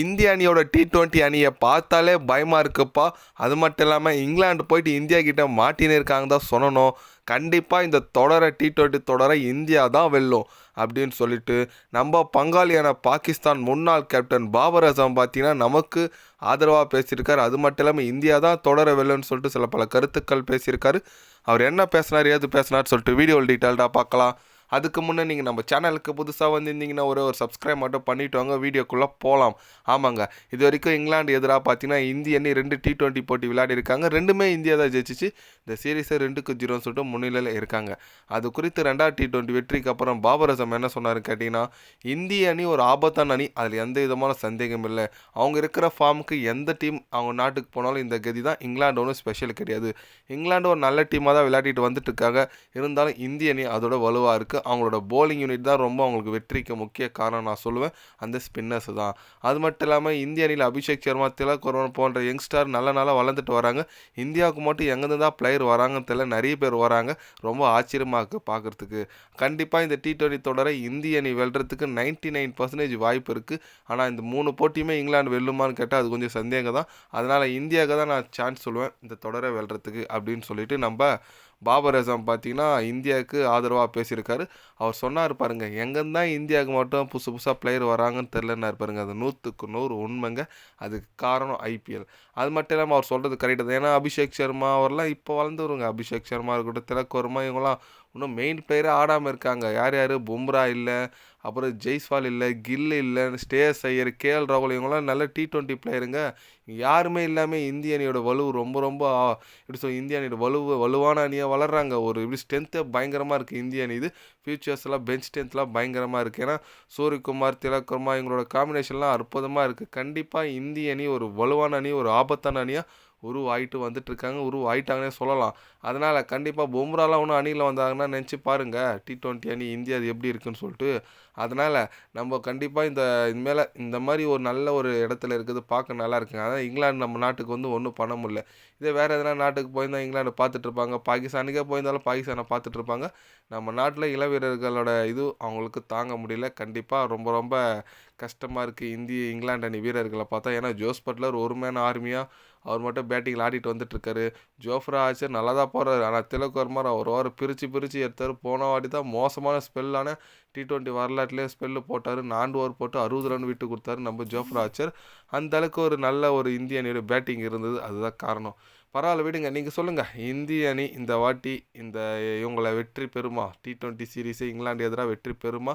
இந்திய அணியோட T twenty அணியை பார்த்தாலே பயமாக இருக்குப்பா. அது மட்டும் இல்லாமல் இங்கிலாந்து போயிட்டு இந்தியா கிட்ட மாட்டின்னு இருக்காங்க தான் சொல்லணும். கண்டிப்பாக இந்த தொடரை டி டுவெண்ட்டி தொடரை இந்தியா தான் வெல்லும் அப்படின்னு சொல்லிட்டு நம்ம பங்காளியான பாகிஸ்தான் முன்னாள் கேப்டன் பாபர் அசம் பார்த்தீங்கன்னா நமக்கு ஆதரவாக பேசியிருக்கார். அது மட்டும் இல்லாமல் இந்தியா தான் தொடர வெல்லுன்னு சொல்லிட்டு சில பல கருத்துக்கள் பேசியிருக்காரு. அவர் என்ன பேசினார் ஏது பேசினார் சொல்லிட்டு வீடியோவில் டீட்டெயில்டாக பார்க்கலாம். அதுக்கு முன்னே நீங்கள் நம்ம சேனலுக்கு புதுசாக வந்திருந்தீங்கன்னா ஒரே ஒரு சப்ஸ்கிரைப் மட்டும் பண்ணிட்டு வாங்க வீடியோக்குள்ளே போகலாம் ஆமாங்க. இது வரைக்கும் இங்கிலாந்து எதிராக பார்த்தீங்கன்னா இந்திய அணி ரெண்டு டி டுவெண்ட்டி போட்டி விளையாடி இருக்காங்க. ரெண்டுமே இந்தியா தான் ஜெயிச்சிச்சு. இந்த சீரீஸை ரெண்டுக்கு ஜீரோன்னு சொல்லிட்டு முன்னிலையில் இருக்காங்க. அது குறித்து ரெண்டாவது டி டுவெண்ட்டி வெற்றிக்கு அப்புறம் பாபர் அசம் என்ன சொன்னார் கேட்டிங்கன்னா இந்திய அணி ஒரு ஆபத்தான அணி. அதில் எந்த விதமான சந்தேகம் இல்லை. அவங்க இருக்கிற ஃபார்முக்கு எந்த டீம் அவங்க நாட்டுக்கு போனாலும் இந்த கதி தான் இங்கிலாந்து ஒன்றும் ஸ்பெஷல் கிடையாது. இங்கிலாந்து ஒரு நல்ல டீமாக தான் விளையாடிட்டு வந்துட்டு இருக்காங்க. இருந்தாலும் இந்திய அணி அதோட வலுவாக இருக்குது அவங்களோட போலிங் யூனிட் தான் ரொம்ப அவங்களுக்கு வெற்றிக்கு முக்கிய காரணம் நான் சொல்லுவேன். அந்த ஸ்பின்னர்ஸ் தான். அது மட்டும் இல்லாமல் இந்திய அணியில் அபிஷேக் சர்மா திலக் வர்மன் போன்ற யங்ஸ்டர் நல்ல நாளாக வளர்ந்துட்டு வராங்க. இந்தியாவுக்கு மட்டும் எங்கேருந்து தான் பிளேயர் வராங்கன்னு தெரியல. நிறைய பேர் வராங்க. ரொம்ப ஆச்சரியமாக இருக்குது பார்க்குறதுக்கு கண்டிப்பாக இந்த டி டுவெண்ட்டி தொடரை இந்திய அணி வெல்றதுக்கு நைன்டி நைன் பர்சன்டேஜ் வாய்ப்பு இருக்குது ஆனால் இந்த மூணு போட்டியுமே இங்கிலாந்து வெல்லுமான்னு கேட்டால் அது கொஞ்சம் சந்தேகம் தான் அதனால் இந்தியாவுக்கு தான் நான் சான்ஸ் சொல்லுவேன். இந்த தொடரை வெல்றதுக்கு அப்படின்னு சொல்லிட்டு நம்ம பாபர் அசம் பார்த்தீங்கன்னா இந்தியாவுக்கு ஆதரவாக பேசியிருக்காரு. அவர் சொன்னார் பாருங்க எங்கேருந்து தான் இந்தியாவுக்கு மட்டும் புதுசு புதுசாக பிளேயர் வராங்கன்னு தெரிலன்னாரு பாருங்க. அது நூற்றுக்கு நூறு உண்மைங்க. அதுக்கு காரணம் ஐபிஎல் அது மட்டும் இல்லாமல் அவர் சொல்கிறது கரெக்டாக தான். ஏன்னா அபிஷேக் சர்மா அவர்லாம் இப்போ வளர்ந்துருங்க அபிஷேக் சர்மா இருக்கட்டும் திலக் வர்மா இவங்களாம் இன்னும் மெயின் பிளேயரே ஆடாமல் இருக்காங்க. யார் யார்? பும்ரா இல்லை அப்புறம் ஜெய்ஸ்வால் இல்லை கில் இல்லை ஸ்டேஸ் ஐயர் கேஎல் ராகுல் இவங்களாம் நல்ல டி டுவெண்ட்டி பிளேயருங்க யாருமே இல்லாமல் இந்திய அணியோட வலு ரொம்ப ரொம்ப எப்படி சொல் இந்திய அணியோட வலு வலுவான அணியாக வளர்கிறாங்க ஒரு இப்படி ஸ்ட்ரென்த்து பயங்கரமாக இருக்குது இந்திய அணி. இது ஃபியூச்சர்ஸ்லாம் பெஞ்ச் ஸ்ட்ரென்த்லாம் பயங்கரமாக இருக்குது ஏன்னா சூரியகுமார் திலக்குமார் இவங்களோட காம்பினேஷன்லாம் அற்புதமாக இருக்குது கண்டிப்பாக இந்திய அணி ஒரு வலுவான அணி ஒரு ஆபத்தான அணியாக உருவாயிட்டு வந்துட்டு இருக்காங்க சொல்லலாம். அதனால் கண்டிப்பாக பும்ராலாம் ஒன்றும் அணியில் வந்தாங்கன்னா நினச்சி பாருங்கள் டி டுவெண்ட்டி அணி இந்தியா அது எப்படி இருக்குன்னு சொல்லிட்டு. அதனால் நம்ம கண்டிப்பாக இந்த இனிமேல் இந்த மாதிரி ஒரு நல்ல ஒரு இடத்துல இருக்குது பார்க்க நல்லா இருக்குங்க. அதான் இங்கிலாந்து நம்ம நாட்டுக்கு வந்து ஒன்றும் பண்ண முடியல. இதே வேறு எதனா நாட்டுக்கு போயிருந்தால் இங்கிலாந்து பார்த்துட்ருப்பாங்க பாகிஸ்தானுக்கே போயிருந்தாலும் பாகிஸ்தானை பார்த்துட்ருப்பாங்க நம்ம நாட்டில் இளவீரர்களோட இது அவங்களுக்கு தாங்க முடியல. கண்டிப்பாக ரொம்ப ரொம்ப கஷ்டமாக இருக்குது இந்திய இங்கிலாந்து அணி வீரர்களை பார்த்தா ஏன்னா ஜோஸ் பட்லர் ஒரு மேன் ஆர்மியாக அவர் மட்டும் பேட்டிங்கில் ஆடிட்டு வந்துட்டுருக்காரு. ஜோஃப்ரா ஆச்சர் நல்லா தான் போடுறாரு ஆனால் திலக் வர்மார் அவர் வார பிரித்து பிரித்து எடுத்தார். போன வாட்டி தான் மோசமான ஸ்பெல்லான டி டுவெண்ட்டி வரலாற்றுலேயே ஸ்பெல்லு போட்டார். நான்கு ஓவர் போட்டு அறுபது ரன் விட்டு கொடுத்தாரு நம்ம ஜோஃப்ரா ஆச்சர் அந்த அளவுக்கு ஒரு நல்ல ஒரு இந்திய அணியோட பேட்டிங் இருந்தது. அதுதான் காரணம். பரவாயில்ல விடுங்க. நீங்கள் சொல்லுங்கள் இந்திய அணி இந்த வாட்டி இந்த இவங்களை வெற்றி பெறுமா? டி ட்வெண்ட்டி சீரீஸு இங்கிலாந்து எதிராக வெற்றி பெறுமா?